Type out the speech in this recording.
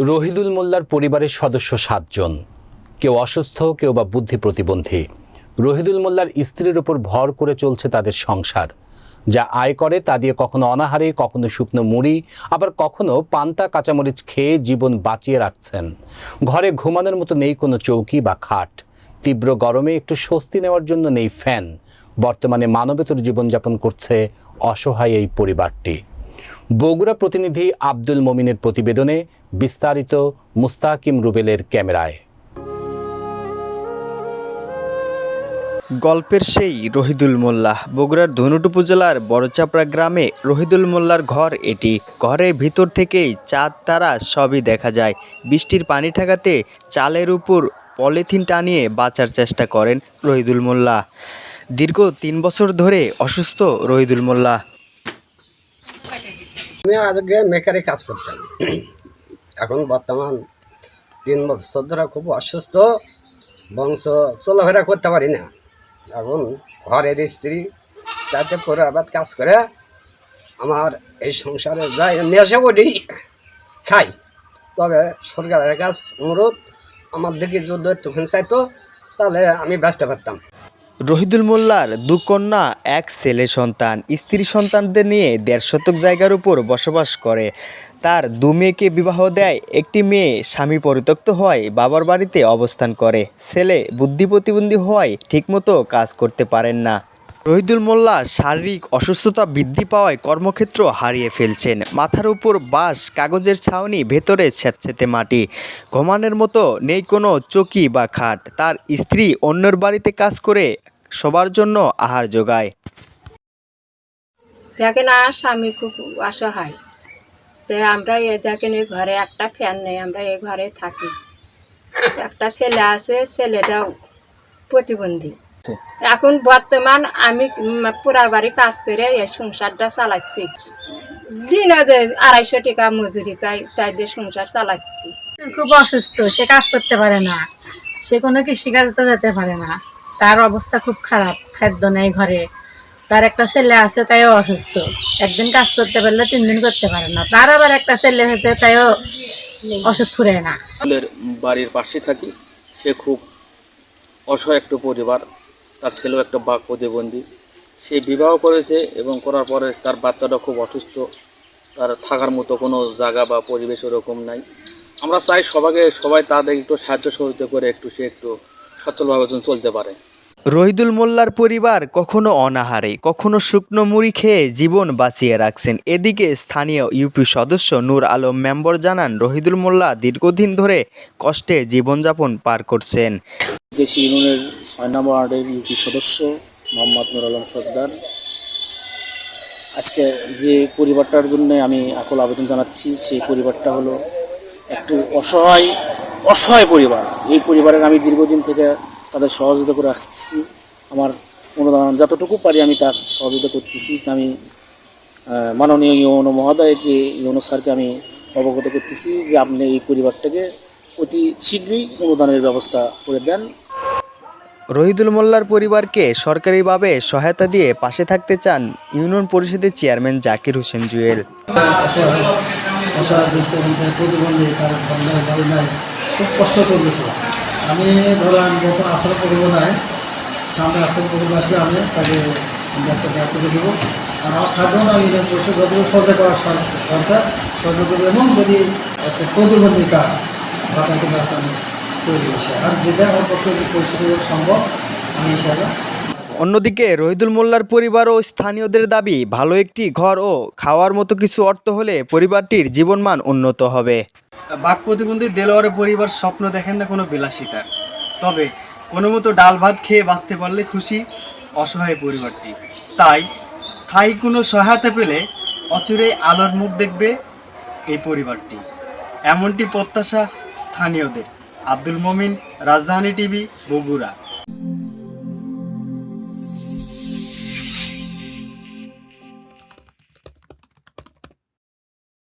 রহিদুল মোল্লার পরিবারের সদস্য সাতজন। কেউ অসুস্থ, কেউ বা বুদ্ধি প্রতিবন্ধী। রহিদুল মোল্লার স্ত্রীর উপর ভর করে চলছে তাদের সংসার। যা আয় করে তা দিয়ে কখনো অনাহারে, কখনো শুকনো মুড়ি, আবার কখনো পান্তা, কাঁচামরিচ খেয়ে জীবন বাঁচিয়ে রাখছেন। ঘরে ঘুমানোর মতো নেই কোনো চৌকি বা খাট। তীব্র গরমে একটু স্বস্তি নেওয়ার জন্য নেই ফ্যান। বর্তমানে মানবেতর জীবনযাপন করছে অসহায় এই পরিবারটি। বগুড়া প্রতিনিধি আব্দুল মমিনের প্রতিবেদনে বিস্তারিত মুস্তাকিম রুবেলের ক্যামেরায়। গল্পের সেই রহিদুল মোল্লা। বগুড়ার ধনুট উপজেলার বড়চাপড়া গ্রামে রহিদুল মোল্লার ঘর এটি। ঘরের ভিতর থেকেই চাঁদ তারা সবই দেখা যায়। বৃষ্টির পানি ঠেকাতে চালের উপর পলিথিন টানিয়ে বাঁচার চেষ্টা করেন রহিদুল মোল্লা। দীর্ঘ তিন বছর ধরে অসুস্থ রহিদুল মোল্লা। আমি আগে মেকারে কাজ করতাম। এখন বর্তমান তিন বছর ধরে খুব অসুস্থ, বংশ চলাফেরা করতে পারি না। এখন ঘরের স্ত্রী তাতে যাতে আবার কাজ করে, আমার এই সংসারে যাই নেশে বডি খাই। তবে সরকারের কাছ অনুরোধ, আমার দিকে যদি একটুখানি চাইতো, তাহলে আমি ব্যস্ত পারতাম রহিদুল মোল্লার দু কন্যা, এক ছেলে সন্তান। স্ত্রী সন্তানদের নিয়ে দেড় শতক জায়গার উপর বসবাস করে। তার দু মেয়েকে বিবাহ দেয়। একটি মেয়ে স্বামী পরিত্যক্ত হয় বাবার বাড়িতে অবস্থান করে। ছেলে বুদ্ধি প্রতিবন্ধী হওয়ায় ঠিকমতো কাজ করতে পারেন না। রহিদুল মোল্লা শারীরিক অসুস্থতা বৃদ্ধি পাওয়ায় কর্মক্ষেত্র হারিয়ে ফেলছেন। মাথার উপর বাঁশ, কাগজের ছাউনি, ভেতরে স্যাঁতস্যাঁতে মাটি। ঘুমানোর মতো নেই কোনো চকি বা খাট। তার স্ত্রী অন্যের বাড়িতে কাজ করে সবার জন্য আহার যোগায়। দেখেন আর স্বামী খুব অসহায়। তো আমরা এ দেখেন এই ঘরে একটা ফ্যান নেই, আমরা এই ঘরে থাকি। একটা ছেলে আছে, ছেলেটাও প্রতিবন্ধী। এখন বর্তমান আমি পুরার বাড়ি কাজ করে এই সংসারটা চালাচ্ছি। দিনে যে আড়াইশো টাকা মজুরি পাই তাই দিয়ে সংসার চালাচ্ছি। খুব অসুস্থ সে কাজ করতে পারে না। সে কোনো কৃষিকাজে যেতে পারে না। তার অবস্থা খুব খারাপ খাদ্য নেই ঘরে। তার একটা ছেলে আছে তাইও অসুস্থ। একদিন কাজ করতে পারলে তিন দিন করতে পারে না। তার আবার একটা ছেলে হয়েছে তাইও ওষুধ ফুরে না। বাড়ির পাশে থাকি সে খুব অসহায় একটা পরিবার। তার ছেলেও একটা বাক প্রতিবন্ধী। সে বিবাহ করেছে এবং করার পরে তার বাচ্চাটা খুব অসুস্থ। তার থাকার মতো কোনো জায়গা বা পরিবেশ ওরকম নাই। আমরা চাই সবাইকে, সবাই তাদের একটু সাহায্য সহযোগিতা করে একটু সে একটু সচ্ছলভাবে চলতে পারে। রহিদুল মোল্লার পরিবার কখনো অনাহারে, কখনো শুকনো মুড়ি খেয়ে জীবন বাঁচিয়ে রাখছেন। এদিকে স্থানীয় ইউপি সদস্য নূর আলম মেম্বর জানান, রহিদুল মোল্লা দীর্ঘদিন ধরে কষ্টে জীবনযাপন পার করছেন। দেশি ইউনিয়নের ছয় নম্বর ওয়ার্ডের ইউপি সদস্য মোহাম্মদ নুর আলম সর্দার। আজকে যে পরিবারটার জন্য আমি আকল আবেদন জানাচ্ছি, সেই পরিবারটা হলো একটু অসহায় অসহায় পরিবার। এই পরিবারের আমি দীর্ঘদিন থেকে তাদের সহযোগিতা করে আসছি। আমার অনুদান যতটুকু পারি আমি তার সহযোগিতা করতেছি। আমি মাননীয় ইউনো মহোদয়কে ইউনো স্যারকে আমি অবগত করতেছি যে আপনি এই পরিবারটাকে অতি শীঘ্রই অনুদানের ব্যবস্থা করে দেন। রহিদুল মোল্লার পরিবারকে সরকারিভাবে সহায়তা দিয়ে পাশে থাকতে চান ইউনিয়ন পরিষদের চেয়ারম্যান জাকির হোসেন জুয়েল। খুব কষ্ট করতেছে আমি ধরেন নতুন আশ্রম প্রকল্প নাই সামনে আশ্রম প্রকল্প আসলে আমি তাকে একটা ব্যস্ত করে দেবো। আর আমার সাধারণ আমি পরিষদ যতটুকু সহযোগ করার দরকার সহযোগ করব। এবং যদি একটা প্রতিবন্ধী কার্ড বা তাকে ব্যবস্থা দেবো সে। আর যেটা আমার পক্ষে সম্ভব আমি হিসাবে অন্যদিকে রহিদুল মোল্লার পরিবার ও স্থানীয়দের দাবি ভালো একটি ঘর ও খাওয়ার মতো কিছু অর্থ হলে পরিবারটির জীবনমান উন্নত হবে। বাক প্রতিবন্ধী দেলোয়ারের পরিবার স্বপ্ন দেখেন না কোনো বিলাসিতার তবে কোনো মতো ডাল ভাত খেয়ে বাঁচতে পারলে খুশি অসহায় পরিবারটি। তাই স্থায়ী কোনো সহায়তা পেলে অচুরে আলোর মুখ দেখবে এই পরিবারটি। এমনটি প্রত্যাশা স্থানীয়দের। আব্দুল মমিন রাজধানী টিভি বগুড়া।